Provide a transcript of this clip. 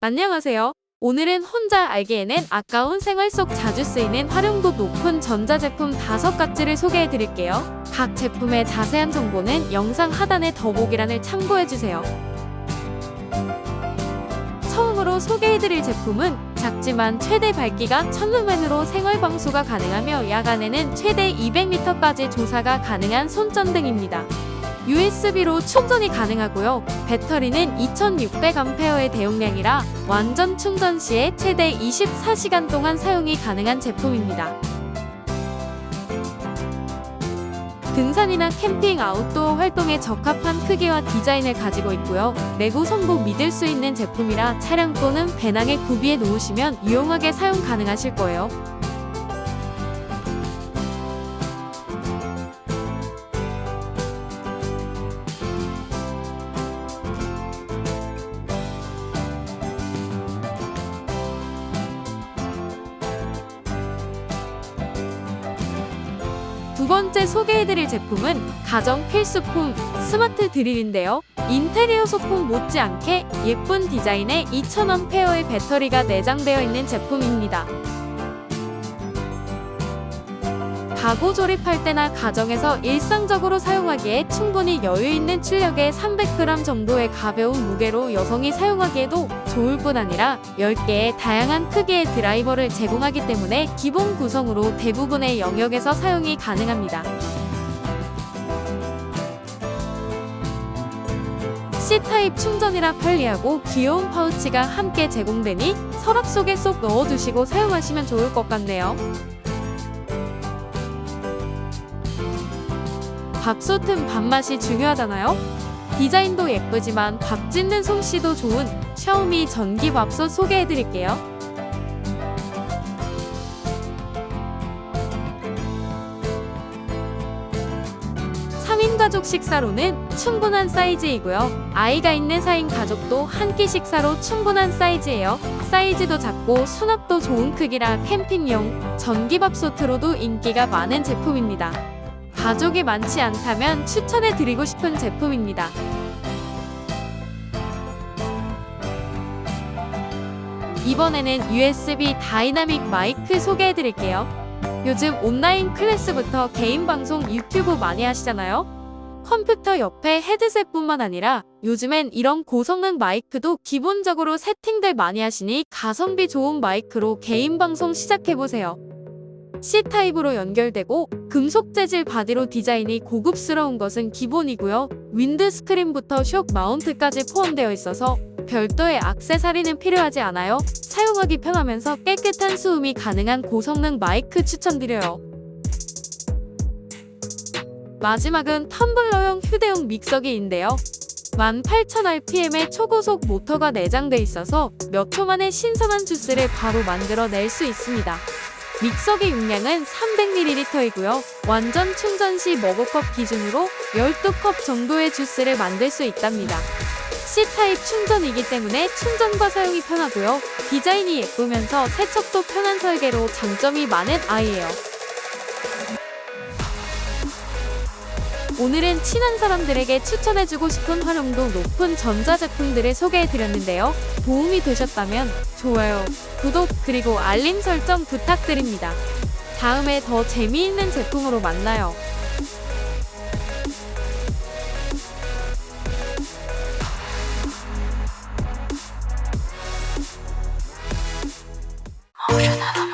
안녕하세요. 오늘은 혼자 알기에는 아까운 생활 속 자주 쓰이는 활용도 높은 전자제품 5가지를 소개해 드릴게요. 각 제품의 자세한 정보는 영상 하단의 더보기란을 참고해 주세요. 처음으로 소개해 드릴 제품은 작지만 최대 밝기가 1000루멘으로 생활 방수가 가능하며 야간에는 최대 200m까지 조사가 가능한 손전등입니다. USB로 충전이 가능하고요. 배터리는 2600A의 대용량이라 완전 충전 시에 최대 24시간 동안 사용이 가능한 제품입니다. 등산이나 캠핑 아웃도어 활동에 적합한 크기와 디자인을 가지고 있고요. 내구성도 믿을 수 있는 제품이라 차량 또는 배낭에 구비해 놓으시면 유용하게 사용 가능하실 거예요. 번째 소개해드릴 제품은 가정 필수품 스마트 드릴인데요. 인테리어 소품 못지않게 예쁜 디자인에 2000A의 배터리가 내장되어 있는 제품입니다. 가구 조립할 때나 가정에서 일상적으로 사용하기에 충분히 여유 있는 출력의 300g 정도의 가벼운 무게로 여성이 사용하기에도 좋을 뿐 아니라 10개의 다양한 크기의 드라이버를 제공하기 때문에 기본 구성으로 대부분의 영역에서 사용이 가능합니다. C타입 충전이라 편리하고 귀여운 파우치가 함께 제공되니 서랍 속에 쏙 넣어두시고 사용하시면 좋을 것 같네요. 밥솥은 밥맛이 중요하잖아요. 디자인도 예쁘지만 밥 짓는 솜씨도 좋은 샤오미 전기 밥솥 소개해드릴게요. 3인 가족 식사로는 충분한 사이즈이고요. 아이가 있는 4인 가족도 한 끼 식사로 충분한 사이즈예요. 사이즈도 작고 수납도 좋은 크기라 캠핑용 전기밥솥으로도 인기가 많은 제품입니다. 가족이 많지 않다면 추천해 드리고 싶은 제품입니다. 이번에는 USB 다이나믹 마이크 소개해 드릴게요. 요즘 온라인 클래스부터 개인 방송 유튜브 많이 하시잖아요? 컴퓨터 옆에 헤드셋뿐만 아니라 요즘엔 이런 고성능 마이크도 기본적으로 세팅들 많이 하시니 가성비 좋은 마이크로 개인 방송 시작해보세요. C타입으로 연결되고 금속 재질 바디로 디자인이 고급스러운 것은 기본이고요. 윈드 스크린부터 쇼 마운트까지 포함되어 있어서 별도의 액세서리는 필요하지 않아요. 사용하기 편하면서 깨끗한 수음이 가능한 고성능 마이크 추천드려요. 마지막은 텀블러형 휴대용 믹서기인데요. 18,000rpm의 초고속 모터가 내장돼 있어서 몇 초 만에 신선한 주스를 바로 만들어낼 수 있습니다. 믹서기 용량은 300ml이고요. 완전 충전 시 머그컵 기준으로 12컵 정도의 주스를 만들 수 있답니다. C타입 충전이기 때문에 충전과 사용이 편하고요. 디자인이 예쁘면서 세척도 편한 설계로 장점이 많은 아이예요. 오늘은 친한 사람들에게 추천해주고 싶은 활용도 높은 전자제품들을 소개해드렸는데요. 도움이 되셨다면 좋아요, 구독, 그리고 알림 설정 부탁드립니다. 다음에 더 재미있는 제품으로 만나요. 하나만